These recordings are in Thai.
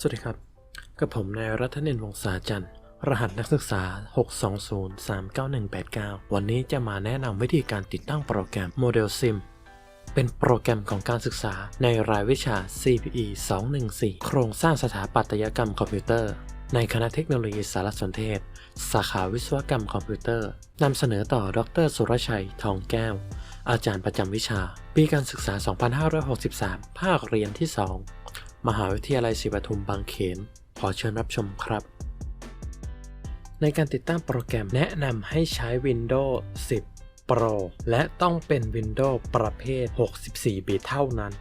สวัสดีครับ กับผมนายรัตเนนวงศาจันทร์ รหัสนักศึกษา 620-39189 วันนี้จะมาแนะนำวิธีการติดตั้งโปรแกรม Model Sim เป็นโปรแกรมของการศึกษาในรายวิชา CPE 214 โครงสร้างสถาปัตยกรรมคอมพิวเตอร์ ในคณะเทคโนโลยีสารสนเทศ สาขาวิศวกรรมคอมพิวเตอร์นำเสนอต่อดร สุรชัย ทองแก้ว อาจารย์ประจำวิชา ปีการศึกษา 2563 ภาคเรียนที่ 2 มหาวิทยาลัยศรีปทุมบางเขน ขอเชิญรับชมครับ ในการติดตั้งโปรแกรมแนะนำให้ใช้ Windows 10 Pro และต้องเป็น Windows ประเภท 64 บิตเท่านั้น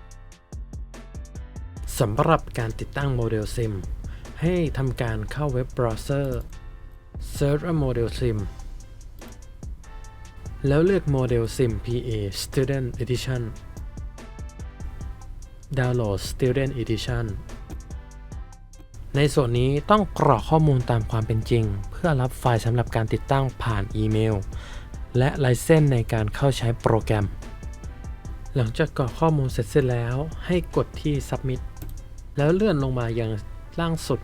สำหรับการติดตั้งโมเดล Sim ให้ทำการเข้าเว็บเบราว์เซอร์ Search a Model Sim แล้วเลือก Model Sim PA Student Edition ดาวน์โหลด Student Edition ในส่วนนี้ต้องกรอกข้อมูลตามความเป็นจริง เพื่อรับไฟล์สำหรับการติดตั้งผ่านอีเมล และไลเซนส์ในการเข้าใช้โปรแกรม หลังจากกรอกข้อมูลเสร็จสิ้นแล้ว ให้กดที่ Submit แล้วเลื่อนลงมายังล่างสุด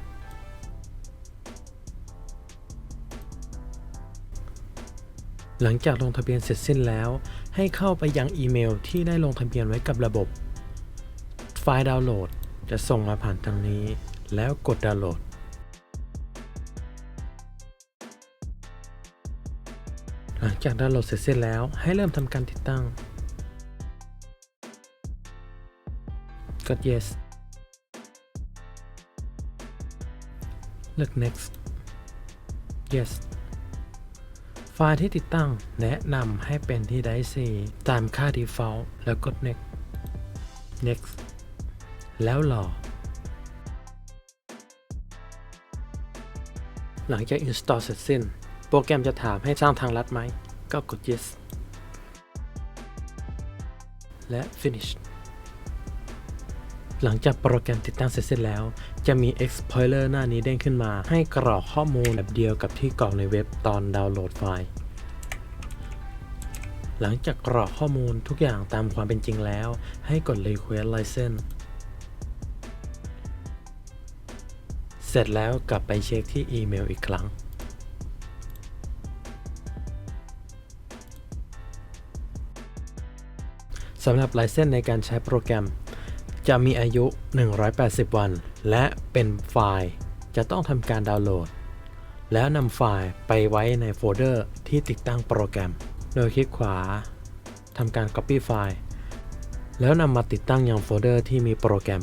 หลังจากลงทะเบียนเสร็จสิ้นแล้ว ให้เข้าไปยังอีเมลที่ได้ลงทะเบียนไว้กับระบบ ไฟล์ดาวน์โหลด จะส่งมาผ่านทางนี้ แล้วกดดาวน์โหลด หลังจากดาวน์โหลดเสร็จสิ้นแล้วให้เริ่มทำการติดตั้ง กด yes เลือก next yes ไฟล์ที่ติดตั้งแนะนำให้เป็นที่ไดซีตามค่า default แล้วกด next next แล้วรอ หลังจาก install เสร็จสิ้น โปรแกรมจะถามให้สร้างทางลัดไหม ก็กด yes และ finish หลังจากโปรแกรมติดตั้งเสร็จสิ้นแล้ว จะมี Explorer หน้านี้เด้งขึ้นมา ให้กรอกข้อมูลแบบเดียวกับที่กรอกในเว็บตอนดาวน์โหลดไฟล์ หลังจากกรอกข้อมูลทุกอย่างตามความเป็นจริงแล้ว ให้กด Request License เสร็จแล้วกลับไปเช็คที่อีเมลอีกครั้ง สำหรับไลเซนส์ในการใช้โปรแกรม จะมีอายุ 180 วัน และเป็นไฟล์ จะต้องทำการดาวน์โหลด แล้วนำไฟล์ไปไว้ในโฟลเดอร์ที่ติดตั้งโปรแกรม โดยคลิกขวาทำการ Copy ไฟล์ แล้วนำมาติดตั้งยังโฟลเดอร์ที่มีโปรแกรม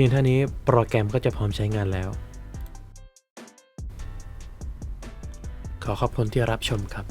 พียงเท่านี้โปรแกรมก็จะพร้อมใช้งานแล้ว ขอขอบคุณที่รับชมครับ